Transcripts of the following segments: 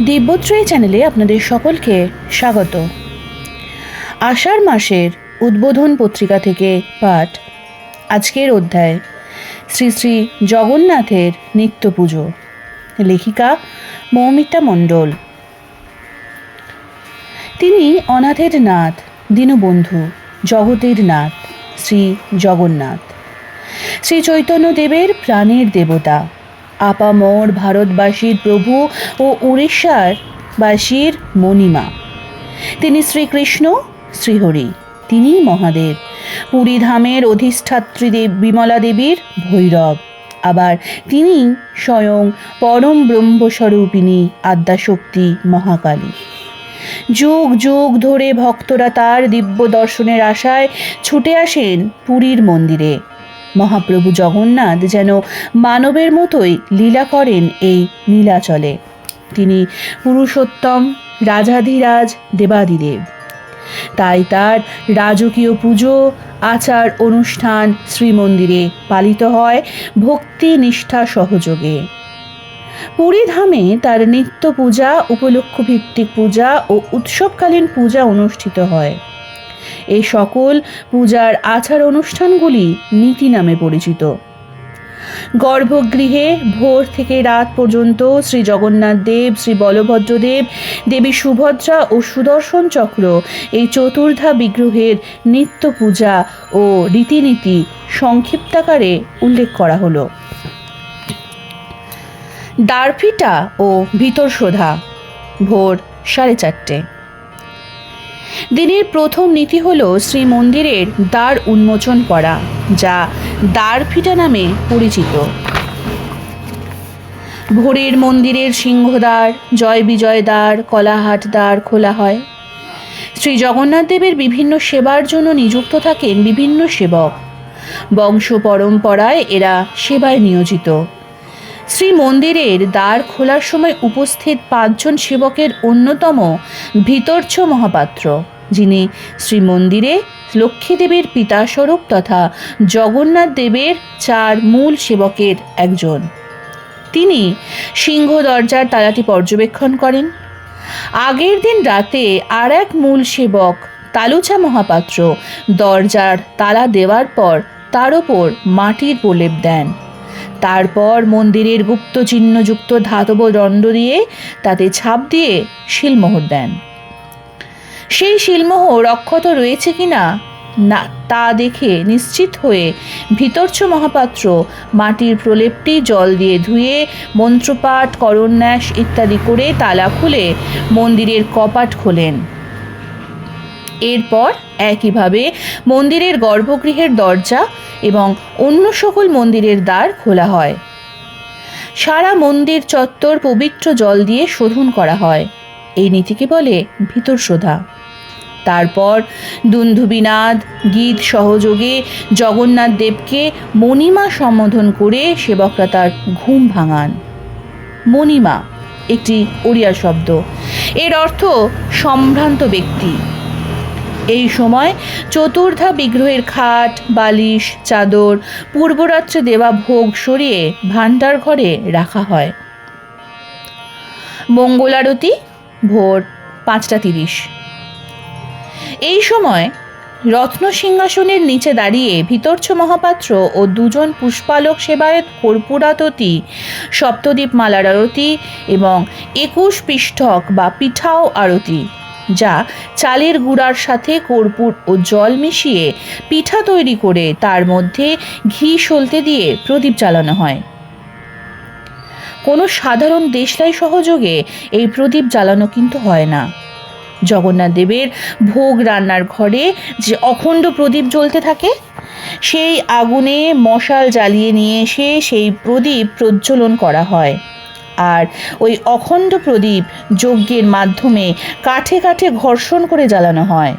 দিব্যত্রয়ী চ্যানেলে আপনাদের সকলকে স্বাগত। আষাঢ় মাসের উদ্বোধন পত্রিকা থেকে পাঠ। আজকের অধ্যায়, শ্রী শ্রী জগন্নাথের নিত্য পুজো। লেখিকা মৌমিতা মণ্ডল। তিনি অনাথের নাথ, দীনবন্ধু, জগতের নাথ, শ্রী জগন্নাথ। শ্রী চৈতন্যদেবের প্রাণের দেবতা। আপামর ভারতবাসীর প্রভু ও উড়িষ্যার বাসীর মণিমা। তিনি শ্রীকৃষ্ণ, শ্রীহরি, তিনিই মহাদেব। পুরীধামের অধিষ্ঠাত্রী দেব বিমলা দেবীর ভৈরব। আবার তিনি স্বয়ং পরম ব্রহ্মস্বরূপিণী আদ্যাশক্তি মহাকালী। যুগ যুগ ধরে ভক্তরা তার দিব্য দর্শনের আশায় ছুটে আসেন পুরীর মন্দিরে। মহাপ্রভু জগন্নাথ যেন মানবের মতোই লীলা করেন এই নীলাচলে। তিনি পুরুষোত্তম, রাজাধিরাজ, দেবাদিদেব। তাই তার রাজকীয় পুজো, আচার, অনুষ্ঠান শ্রীমন্দিরে পালিত হয় ভক্তি নিষ্ঠা সহযোগে। পুরীধামে তার নিত্য পূজা, উপলক্ষ ভিত্তিক পূজা ও উৎসবকালীন পূজা অনুষ্ঠিত হয়। এই সকল পূজার আচার অনুষ্ঠানগুলি নীতি নামে পরিচিত। গর্ভগৃহে ভোর থেকে রাত পর্যন্ত শ্রী জগন্নাথ দেব, শ্রী বলভদ্রদেব, দেবী সুভদ্রা ও সুদর্শন চক্র এই চতুর্ধা বিগ্রহের নিত্য পূজা ও রীতিনীতি সংক্ষিপ্তাকারে উল্লেখ করা হলো। দ্বারফিটা ও ভিতর শোধা ভোর সাড়ে চারটে। দিনের প্রথম নীতি হল শ্রী মন্দিরের দ্বার উন্মোচন করা, যা দ্বারফিটা নামে পরিচিত। ভোরের মন্দিরের সিংহদ্বার, জয় বিজয় দ্বার, কলাহাট দ্বার খোলা হয়। শ্রী জগন্নাথ দেবের বিভিন্ন সেবার জন্য নিযুক্ত থাকেন বিভিন্ন সেবক। বংশ পরম্পরায় এরা সেবায় নিয়োজিত। শ্রী মন্দিরের দ্বার খোলার সময় উপস্থিত পাঁচজন সেবকের অন্যতম ভিতর্ছ মহাপাত্র। যিনি শ্রী মন্দিরে লক্ষ্মীদেবীর পিতাস্বরূপ তথা জগন্নাথ দেবের চার মূল সেবকের একজন। তিনি সিংহ দরজার তালাটি পর্যবেক্ষণ করেন। আগের দিন রাতে আর এক মূল সেবক তালুচা মহাপাত্র দরজার তালা দেওয়ার পর তার ওপর মাটির প্রলেপ দেন। তারপর মন্দিরের গুপ্ত চিহ্নযুক্ত ধাতব দণ্ড দিয়ে তাতে ছাপ দিয়ে শিলমোহর দেন। সেই শিলমোহর অক্ষত রয়েছে কিনা? না, তা দেখে নিশ্চিত হয়ে ভিতর্চ মহাপাত্র মাটির প্রলেপটি জল দিয়ে ধুয়ে, মন্ত্রপাঠ, করন্যাস ইত্যাদি করে তালা খুলে মন্দিরের কপাট খোলেন। এরপর একইভাবে মন্দিরের গর্ভগৃহের দরজা এবং অন্য সকল মন্দিরের দ্বার খোলা হয়। সারা মন্দির চত্বর পবিত্র জল দিয়ে শোধন করা হয়। এই নীতিকে বলে ভিতর শোধা তারপর দুন্ধুবিনাদ, গীত সহযোগে জগন্নাথ দেবকে মণিমা সম্বোধন করে সেবকরা তার ঘুম ভাঙান। মণিমা, একটি ওড়িয়া শব্দ। এর অর্থ সম্ভ্রান্ত ব্যক্তি। এই সময় চতুর্ধা বিগ্রহের খাট, বালিশ, চাদর, পূর্বরাত্রে দেওয়া ভোগ সরিয়ে ভাণ্ডার ঘরে রাখা হয়। মঙ্গলারতি ভোর পাঁচটা তিরিশ। এই সময় রত্ন সিংহাসনের নিচে দাঁড়িয়ে ভিতর্ছ মহাপাত্র ও দুজন পুষ্পালক সেবায়ত কর্পূরাততি সপ্তদ্বীপ মালার আরতি এবং একুশ পৃষ্ঠক বা পিঠাও আরতি, যা চালের গুঁড়ার সাথে কর্পূর ও জল মিশিয়ে পিঠা তৈরি করে তার মধ্যে ঘি সলতে দিয়ে প্রদীপ জ্বালানো হয়। কোনো সাধারণ দেশলাই সহযোগে এই প্রদীপ জ্বালানো কিন্তু হয় না। জগন্নাথ দেবের ভোগ রান্নার ঘরে যে অখণ্ড প্রদীপ জ্বলতে থাকে, সেই আগুনে মশাল জ্বালিয়ে নিয়ে এসে সেই প্রদীপ প্রজ্বলন করা হয়। আর ওই অখণ্ড প্রদীপ যজ্ঞের মাধ্যমে কাঠে কাঠে ঘর্ষণ করে জ্বালানো হয়।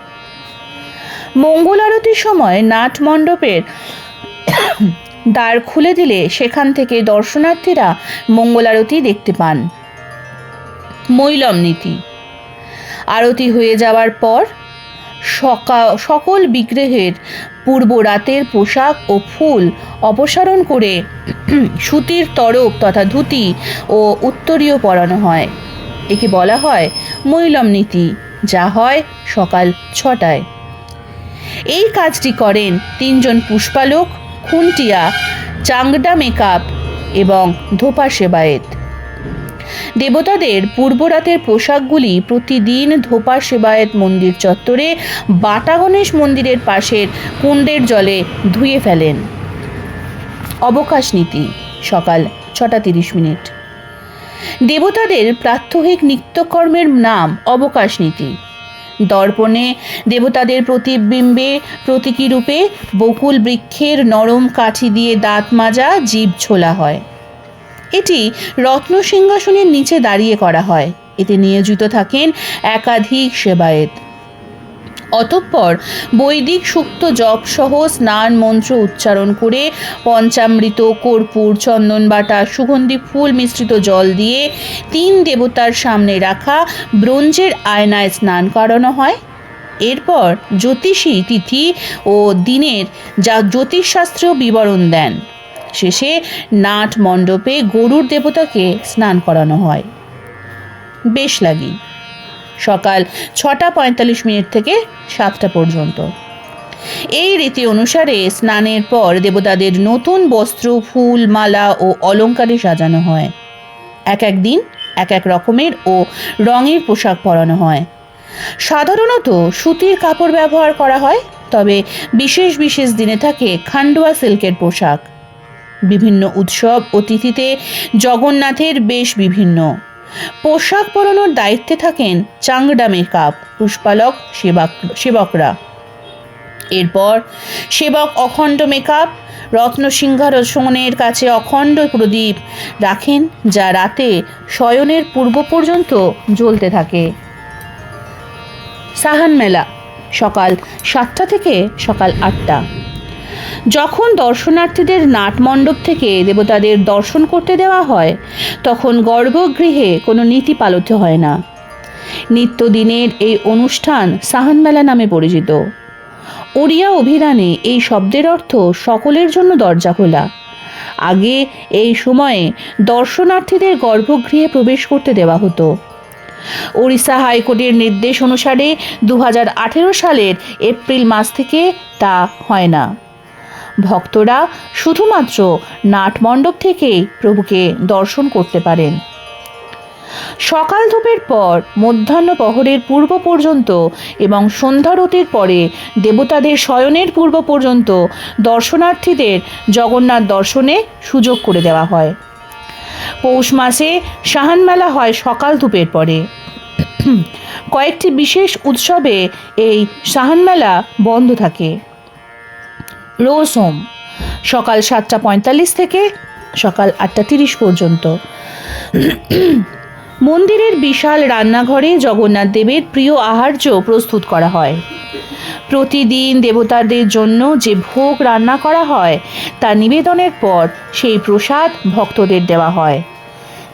মঙ্গল আরতির সময় নাট মণ্ডপের দ্বার খুলে দিলে সেখান থেকে দর্শনার্থীরা মঙ্গল আরতি দেখতে পান। মৈলম নীতি আরতি হয়ে যাওয়ার পর সকা, সকল বিগ্রহের পূর্ব রাতের পোশাক ও ফুল অপসারণ করে সুতির তরফ তথা ধুতি ও উত্তরীয় পরানো হয়। একে বলা হয় মৈলম নীতি যা হয় সকাল ছটায়। এই কাজটি করেন তিনজন পুষ্পালোক খুন্টিয়া চাংডা মেকআপ এবং ধোপা সেবায়েত। দেবতাদের পূর্বরাতের পোশাকগুলি প্রতিদিন ধোপা সেবায়েত মন্দির চত্বরে বাটা গণেশ মন্দিরের পাশের কুণ্ডের জলে ধুয়ে ফেলেন। অবকাশ নীতি, সকাল ছটা তিরিশ মিনিট। দেবতাদের প্রাত্যহিক নিত্যকর্মের নাম অবকাশ নীতি। দর্পণে দেবতাদের প্রতিবিম্বে প্রতীকী রূপে বকুল বৃক্ষের নরম কাঠি দিয়ে দাঁত মাজা জীব ছোলা হয়। এটি রত্ন সিংহাসনের নিচে দাঁড়িয়ে করা হয়। এতে নিয়োজিত থাকেন একাধিক সেবায়েত। অতঃপর বৈদিক সুক্ত জপ সহ স্নান মন্ত্র উচ্চারণ করে পঞ্চামৃত, কর্পূর, চন্দন বাটা, সুগন্ধি ফুল মিশ্রিত জল দিয়ে তিন দেবতার সামনে রাখা ব্রোঞ্জের আয়নায় স্নান করানো হয়। এরপর জ্যোতিষী তিথি ও দিনের যা জ্যোতিষশাস্ত্রীয় বিবরণ দেন। শেষে নাট মণ্ডপে গরুর দেবতাকে স্নান করানো হয়। বেশ লাগি সকাল ছটা পঁয়তাল্লিশ মিনিট থেকে সাতটা পর্যন্ত। এই রীতি অনুসারে স্নানের পর দেবতাদের নতুন বস্ত্র, ফুল, মালা ও অলঙ্কারে সাজানো হয়। এক এক দিন এক এক রকমের ও রঙের পোশাক পরানো হয়। সাধারণত সুতির কাপড় ব্যবহার করা হয়, তবে বিশেষ বিশেষ দিনে থাকে খান্ডোয়া সিল্কের পোশাক। বিভিন্ন উৎসব ও তিথিতে জগন্নাথের বেশ বিভিন্ন। পোশাক পরানোর দায়িত্বে থাকেন চাংডা মেকআপ পুষ্পালক সেবাক, সেবকরা। এরপর সেবক অখণ্ড মেকআপ, রত্ন সিংহাসনের কাছে অখণ্ড প্রদীপ রাখেন, যা রাতে শয়নের পূর্ব পর্যন্ত জ্বলতে থাকে। সাহান মেলা সকাল সাতটা থেকে সকাল আটটা। যখন দর্শনার্থীদের নাটমণ্ডপ থেকে দেবতাদের দর্শন করতে দেওয়া হয়, তখন গর্ভগৃহে কোনো নীতি পালিত হয় না। নিত্যদিনের এই অনুষ্ঠান সাহান মেলা নামে পরিচিত। ওড়িয়া অভিধানে এই শব্দের অর্থ সকলের জন্য দরজা খোলা। আগে এই সময়ে দর্শনার্থীদের গর্ভগৃহে প্রবেশ করতে দেওয়া হতো। ওড়িশা হাইকোর্টের নির্দেশ অনুসারে দু হাজার আঠেরো সালের এপ্রিল মাস থেকে তা হয় না। ভক্তরা শুধুমাত্র নাটমণ্ডপ থেকেই প্রভুকে দর্শন করতে পারেন। সকাল ধূপের পর, মধ্যাহ্ন প্রহরের পূর্ব পর্যন্ত এবং সন্ধ্যারতির পরে দেবতাদের শয়নের পূর্ব পর্যন্ত দর্শনার্থীদের জগন্নাথ দর্শনে সুযোগ করে দেওয়া হয়। পৌষ মাসে সাহান মেলা হয় সকাল ধূপের পরে। কয়েকটি বিশেষ উৎসবে এই সাহান মেলা বন্ধ থাকে। রোজ হোম সকাল সাতটা পঁয়তাল্লিশ থেকে সকাল আটটা তিরিশ পর্যন্ত। মন্দিরের বিশাল রান্নাঘরে জগন্নাথ দেবের প্রিয় আহার্য প্রস্তুত করা হয়। প্রতিদিন দেবতাদের জন্য যে ভোগ রান্না করা হয় তা নিবেদনের পর সেই প্রসাদ ভক্তদের দেওয়া হয়।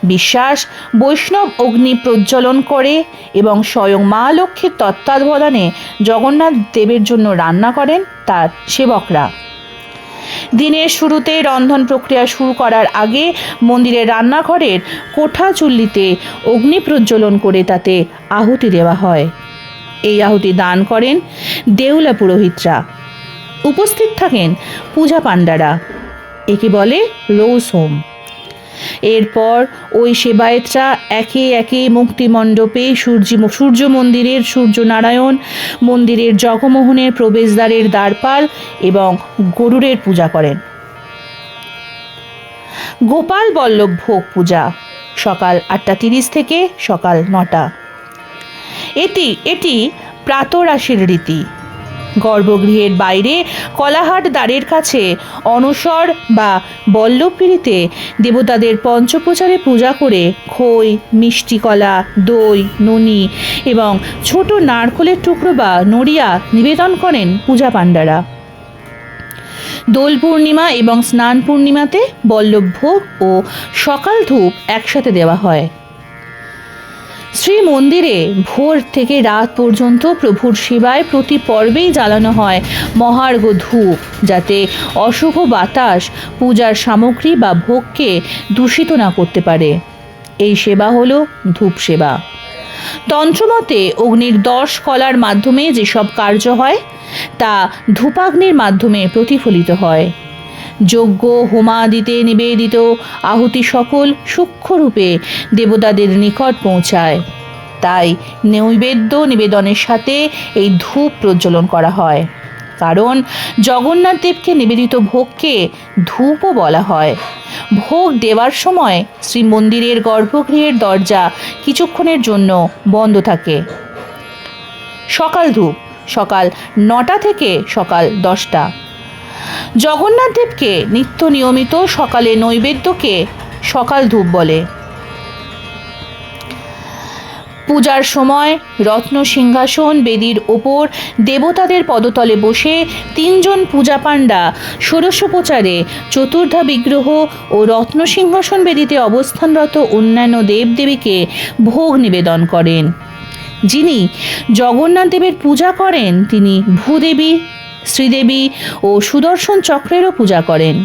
বিশ্বাস, বৈষ্ণব অগ্নি প্রজ্বলন করে এবং স্বয়ং মা লক্ষ্মীর তত্ত্বাবধানে জগন্নাথ দেবের জন্য রান্না করেন তার সেবকরা। দিনের শুরুতে রন্ধন প্রক্রিয়া শুরু করার আগে মন্দিরের রান্নাঘরের কোঠা চুল্লিতে অগ্নি প্রজ্বলন করে তাতে আহুতি দেওয়া হয়। এই আহুতি দান করেন দেউলা পুরোহিতরা। উপস্থিত থাকেন পূজা পাণ্ডারা। একে বলে রোজ হোম এরপর ওই সেবায়েতরা একে একে মুক্তিমণ্ডপে সূর্য সূর্য মন্দিরের সূর্যনারায়ণ, মন্দিরের জগমোহনের প্রবেশদ্বারের দ্বারপাল এবং গরুরের পূজা করেন। গোপাল বল্লভ ভোগ পূজা, সকাল আটটা তিরিশ থেকে সকাল নটা। এটি এটি প্রাতরাশির রীতি। গর্ভগৃহের বাইরে কলাহাট দ্বারের কাছে অনসর বা বল্লভপিড়িতে দেবতাদের পঞ্চপ্রচারে পূজা করে খই, মিষ্টি কলা, দই, ননি এবং ছোট নারকলের টুকরো বা নড়িয়া নিবেদন করেন পূজা পাণ্ডারা। দোল পূর্ণিমা এবং স্নান পূর্ণিমাতে বল্লভভোগ ও সকাল ধূপ একসাথে দেওয়া হয়। শ্রী মন্দিরে ভোর থেকে রাত পর্যন্ত প্রভুর সেবায় প্রতি পর্বেই জ্বালানো হয় মহার্ঘ ধূপ, যাতে অশুভ বাতাস পূজার সামগ্রী বা ভোগকে দূষিত না করতে পারে। এই সেবা হলো ধূপ সেবা। তন্ত্রমতে অগ্নির দশ কলার মাধ্যমে যেসব কার্য হয়, তা ধূপাগ্নির মাধ্যমে প্রতিফলিত হয়। যজ্ঞ, হোমাদিতে নিবেদিত। আহুতি সকল সূক্ষ্মরূপে দেবতাদের নিকট পৌঁছায়। তাই নৈবেদ্য নিবেদনের সাথে এই ধূপ প্রজ্বলন করা হয়। কারণ জগন্নাথ দেবকে নিবেদিত ভোগকে ধূপও বলা হয়। ভোগ দেওয়ার সময় শ্রীমন্দিরের গর্ভগৃহের দরজা কিছুক্ষণের জন্য বন্ধ থাকে। সকাল ধূপ, সকাল নটা থেকে সকাল দশটা। জগন্নাথ দেবকে নিত্য নিয়মিত সকালে নৈবেদ্যকে সকাল ধূপ বলে। পূজার সময় রত্ন সিংহাসন, বেদির ওপর দেবতাদের পদতলে বসে তিনজন পূজা পাণ্ডা ষোড়শোপচারে চতুর্ধা বিগ্রহ ও রত্ন সিংহাসন বেদিতে অবস্থানরত অন্যান্য দেবদেবীকে ভোগ নিবেদন করেন। যিনি জগন্নাথ দেবের পূজা করেন, তিনি ভূদেবী শ্রীদেবী ও সুদর্শন চক্রেরও পূজা করেন।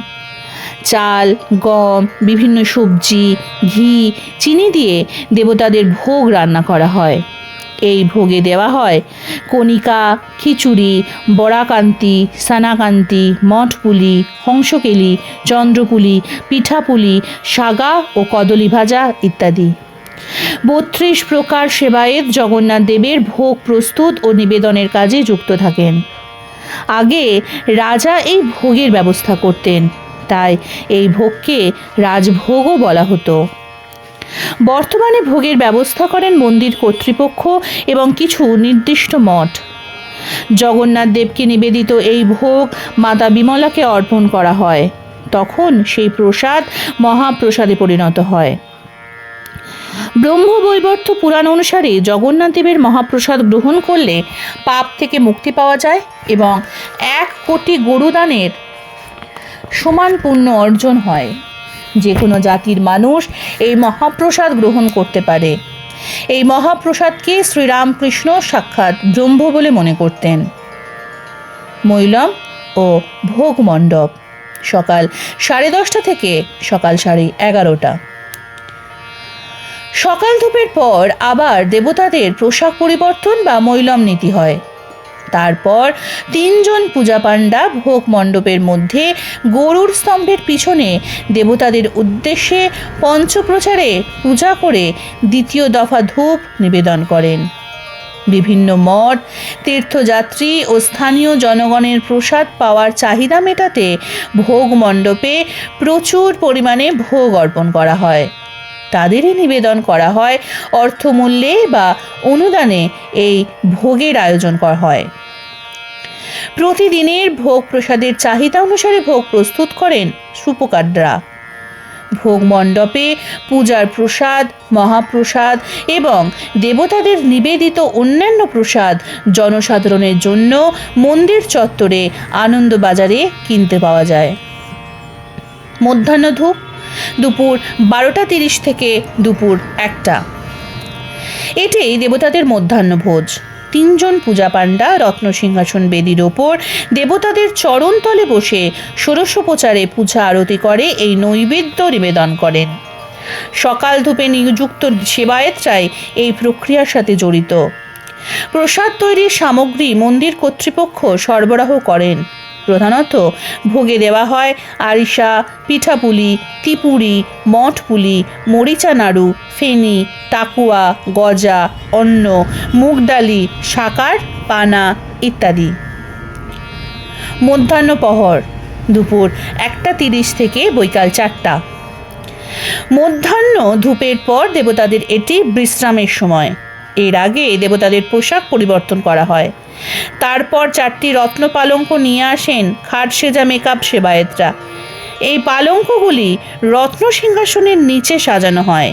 চাল, গম, বিভিন্ন সবজি, ঘি, চিনি দিয়ে দেবতাদের ভোগ রান্না করা হয়। এই ভোগে দেওয়া হয় কণিকা, খিচুড়ি, বড়াকান্তি, সানাকান্তি, মঠপুলি, হংসকেলি, চন্দ্রপুলি, পিঠাপুলি, সাগা ও কদলী ভাজা ইত্যাদি। বত্রিশ প্রকার সেবায়েত জগন্নাথ দেবের ভোগ প্রস্তুত ও নিবেদনের কাজে যুক্ত থাকেন। আগে রাজা এই ভোগের ব্যবস্থা করতেন। তাই এই ভোগকে রাজভোগও বলা হতো। বর্তমানে ভোগের ব্যবস্থা করেন মন্দির কর্তৃপক্ষ এবং কিছু নির্দিষ্ট মঠ। জগন্নাথ দেবকে নিবেদিত এই ভোগ মাতা বিমলাকে অর্পণ করা হয়। তখন সেই প্রসাদ মহাপ্রসাদে পরিণত হয়। ব্রহ্মবৈবর্ত পুরাণ অনুসারে জগন্নাথ দেবের মহাপ্রসাদ গ্রহণ করলে পাপ থেকে মুক্তি পাওয়া যায় এবং এক কোটি গরুদানের সমান পুণ্য অর্জন হয়। যে কোনো জাতির মানুষ এই মহাপ্রসাদ গ্রহণ করতে পারে। এই মহাপ্রসাদকে শ্রীরামকৃষ্ণ সাক্ষাৎ ব্রহ্ম বলে মনে করতেন। মৈলম ও ভোগ মণ্ডপ সকাল সাড়ে দশটা থেকে সকাল সাড়ে এগারোটা। সকাল ধূপের পর আবার দেবতাদের পোশাক পরিবর্তন বা মৈলম নীতি হয়। তারপর তিনজন পূজা পাণ্ডা ভোগ মণ্ডপের মধ্যে গরুর স্তম্ভের পিছনে দেবতাদের উদ্দেশ্যে পঞ্চপ্রচারে পূজা করে দ্বিতীয় দফা ধূপ নিবেদন করেন। বিভিন্ন মঠ, তীর্থযাত্রী ও স্থানীয় জনগণের প্রসাদ পাওয়ার চাহিদা মেটাতে ভোগ মণ্ডপে প্রচুর পরিমাণে ভোগ অর্পণ করা হয়। তাদেরই নিবেদন করা হয়, অর্থমূল্যে বা অনুদানে এই ভোগের আয়োজন করা হয়। প্রতিদিনের ভোগ প্রসাদের চাহিদা অনুসারে ভোগ প্রস্তুত করেন সুপকাররা ভোগ মণ্ডপে পূজার প্রসাদ, মহাপ্রসাদ এবং দেবতাদের নিবেদিত অন্যান্য প্রসাদ জনসাধারণের জন্য মন্দির চত্বরে আনন্দবাজারে কিনতে পাওয়া যায়। মধ্যাহ্ন ধূপ দুপুর বারোটা তিরিশ থেকে দুপুর একটা। এটাই দেবতাদের মধ্যাহ্ন ভোজ। তিনজন পূজা পাণ্ডা রত্ন সিংহাসন বেদির ওপর দেবতাদের চরণতলে বসে ষোড়শোপচারে পূজা আরতি করে, এই নৈবেদ্য নিবেদন করেন। সকাল ধূপে নিযুক্ত সেবায়েতরাই এই প্রক্রিয়ার সাথে জড়িত। প্রসাদ তৈরির সামগ্রী মন্দির কর্তৃপক্ষ সরবরাহ করেন। প্রধানত ভোগে দেওয়া হয় আরিসা, পিঠাপুলি, তিপুরি, মঠপুলি, মরিচা নাড়ু, ফেনি, টাকুয়া, গজা, অন্ন, মুগ ডালি, সাকার, পানা ইত্যাদি। মধ্যাহ্ন পহর, দুপুর একটা তিরিশ থেকে বৈকাল চারটা। মধ্যাহ্ন ধূপের পর দেবতাদের এটি বিশ্রামের সময়। এর আগে দেবতাদের পোশাক পরিবর্তন করা হয়। তারপর চারটি রত্ন পালঙ্ক নিয়ে আসেন খাট সেজা মেকআপ সেবায়েতরা। এই পালঙ্কগুলি রত্ন সিংহাসনের নিচে সাজানো হয়।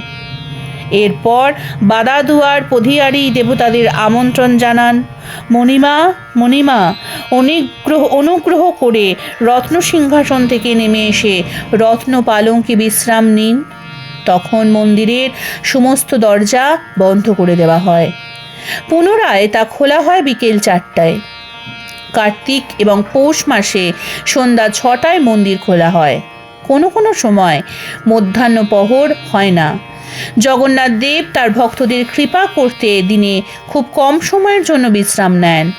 এরপর বাদাদুয়ার পধিয়ারি দেবতাদের আমন্ত্রণ জানান। মণিমা মণিমা, অনুগ্রহ অনুগ্রহ করে রত্ন সিংহাসন থেকে নেমে এসে রত্ন পালঙ্কে বিশ্রাম নিন। তখন মন্দিরের সমস্ত দরজা বন্ধ করে দেওয়া হয়। পুনরায় তা খোলা হয় বিকেল চারটায়। কার্তিক এবং পৌষ মাসে সন্ধ্যা ছটায় মন্দির খোলা হয়। কোনো কোনো সময় মধ্যাহ্ন পহর হয় না। জগন্নাথ দেব তার ভক্তদের কৃপা করতে দিনে খুব কম সময়ের জন্য বিশ্রাম নেন।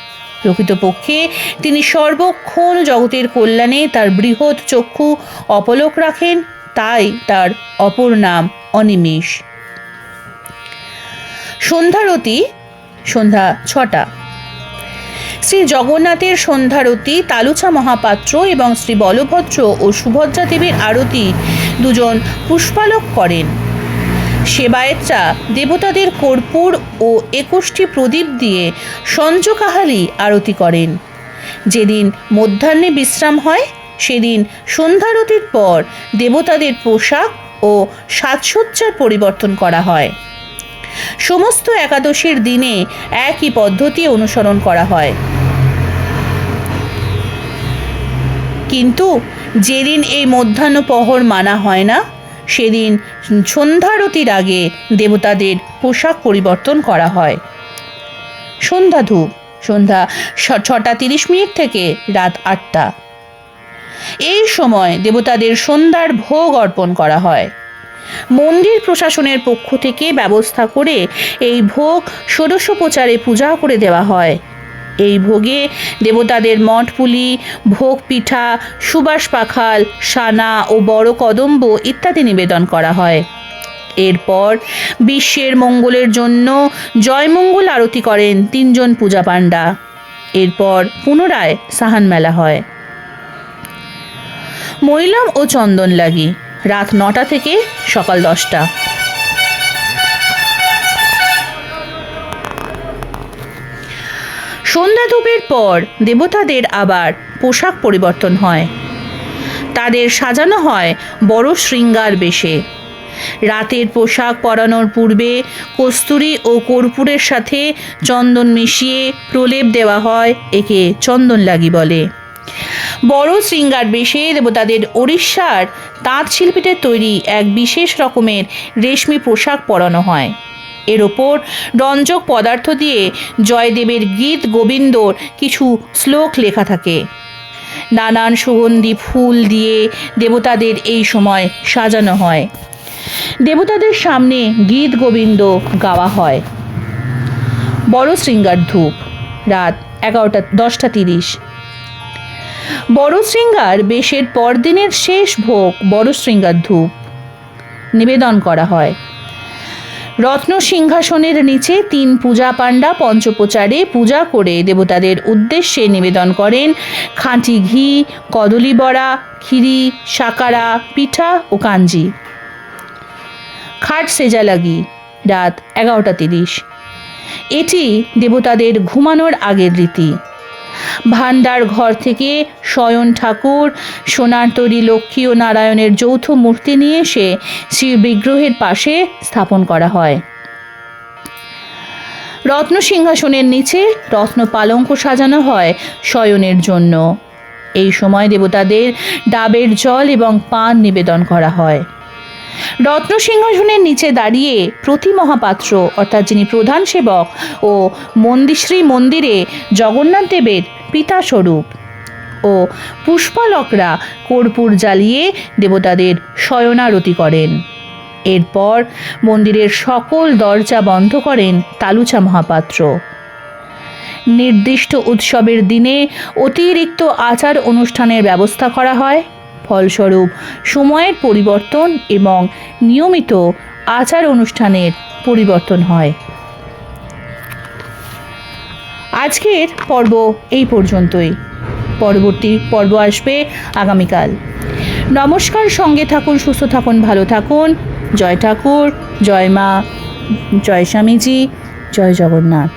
প্রকৃতপক্ষে তিনি সর্বক্ষণ জগতের কল্যাণে তার বৃহৎ চক্ষু অপলোক রাখেন তাই তার অপর নাম অনিমেষ। সন্ধ্যারতি, সন্ধ্যা ছটা। শ্রী জগন্নাথের সন্ধ্যারতি তালুচা মহাপাত্র এবং শ্রী বলভদ্র ও সুভদ্রা দেবীর আরতি দুজন পুষ্পালক করেন। সেবায়েতরা দেবতাদের কর্পূর ও একুশটি প্রদীপ দিয়ে সঞ্জকাহালি আরতি করেন। যেদিন মধ্যাহ্নে বিশ্রাম হয় সেদিন সন্ধ্যারতির পর দেবতাদের পোশাক ও সাজসজ্জার পরিবর্তন করা হয়। সমস্ত একাদশীর দিনে একই পদ্ধতি অনুসরণ করা হয়। কিন্তু যেদিন এই মধ্যাহ্ন পহর মানা হয় না, সেদিন সন্ধ্যারতির আগে দেবতাদের পোশাক পরিবর্তন করা হয়। সন্ধ্যা ধূপ, সন্ধ্যা ছটা তিরিশ মিনিট থেকে রাত আটটা। এই সময় দেবতাদের সন্ধ্যার ভোগ অর্পণ করা হয়। মন্দির প্রশাসনের পক্ষ থেকে ব্যবস্থা করে এই ভোগ ষোড়শোপচারে পূজা করে দেওয়া হয়। এই ভোগে দেবতাদের মঠপুলি ভোগ পিঠা সুবাস পাখাল, সানা ও বড় কদম্ব ইত্যাদি নিবেদন করা হয়। এরপর বিশ্বের মঙ্গলের জন্য জয়মঙ্গল আরতি করেন তিনজন পূজা পাণ্ডা। এরপর পুনরায় সাহান মেলা হয়। মইলাম ও চন্দন লাগি। রাত নটা থেকে সকাল দশটা। সন্ধ্যা ধূপের পর দেবতাদের আবার পোশাক পরিবর্তন হয়। তাদের সাজানো হয় বড় শৃঙ্গার বেশে। রাতের পোশাক পরানোর পূর্বে কস্তুরি ও কর্পূরের সাথে চন্দন মিশিয়ে প্রলেপ দেওয়া হয়, একে চন্দন লাগি বলে। বড় শৃঙ্গার বেশে দেবতাদের ওড়িশার তাঁত শিল্পীদের তৈরি এক বিশেষ রকমের রেশমি পোশাক পরানো হয়। এর ওপর রঞ্জক পদার্থ দিয়ে জয়দেবের গীত গোবিন্দর কিছু শ্লোক লেখা থাকে। নানান সুগন্ধি ফুল দিয়ে দেবতাদের এই সময় সাজানো হয়। দেবতাদের সামনে গীত গোবিন্দ গাওয়া হয়। বড় শৃঙ্গার ধূপ, রাত এগারোটা দশটা তিরিশ। বড় শৃঙ্গার বেশের পরদিনের শেষ ভোগ, বড় শৃঙ্গার ধূপ। নিবেদন করা হয়। রত্ন সিংহাসনের নিচে তিন পূজা পাণ্ডা পঞ্চপ্রচারে পূজা করে দেবতাদের উদ্দেশ্যে নিবেদন করেন খাঁটি ঘি, কদলি বড়া, ক্ষিরি, সাকারা, পিঠা ও কাঞ্জি। খাট সেজা লাগি, রাত এগারোটা তিরিশ। এটি দেবতাদের ঘুমানোর আগের রীতি। ভান্ডার ঘর থেকে শয়ন ঠাকুর সোনার তৈরি লক্ষ্মী ও নারায়ণের যৌথ মূর্তি নিয়ে এসে শ্রী বিগ্রহের পাশে স্থাপন করা হয়। রত্ন সিংহাসনের নিচে রত্ন পালঙ্ক সাজানো হয় শয়নের জন্য। এই সময় দেবতাদের ডাবের জল এবং পান নিবেদন করা হয়। রত্ন সিংহাসনের নিচে দাঁড়িয়ে প্রতি মহাপাত্র, অর্থাৎ যিনি প্রধান সেবক ও মন্দিশ্রী মন্দিরে জগন্নাথ দেবের পিতা স্বরূপ ও পুষ্পালকরা কর্পূর জ্বালিয়ে দেবতাদের শয়নারতি করেন। এরপর মন্দিরের সকল দরজা বন্ধ করেন তালুচা মহাপাত্র। নির্দিষ্ট উৎসবের দিনে অতিরিক্ত আচার অনুষ্ঠানের ব্যবস্থা করা হয়। ফলস্বরূপ সময়ের পরিবর্তন এবং নিয়মিত আচার অনুষ্ঠানের পরিবর্তন হয়। আজকের পর্ব এই পর্যন্তই। পরবর্তী পর্ব আসবে আগামীকাল। নমস্কার, সঙ্গে থাকুন, সুস্থ থাকুন, ভালো থাকুন। জয় ঠাকুর, জয় মা, জয় স্বামীজি, জয় জগন্নাথ।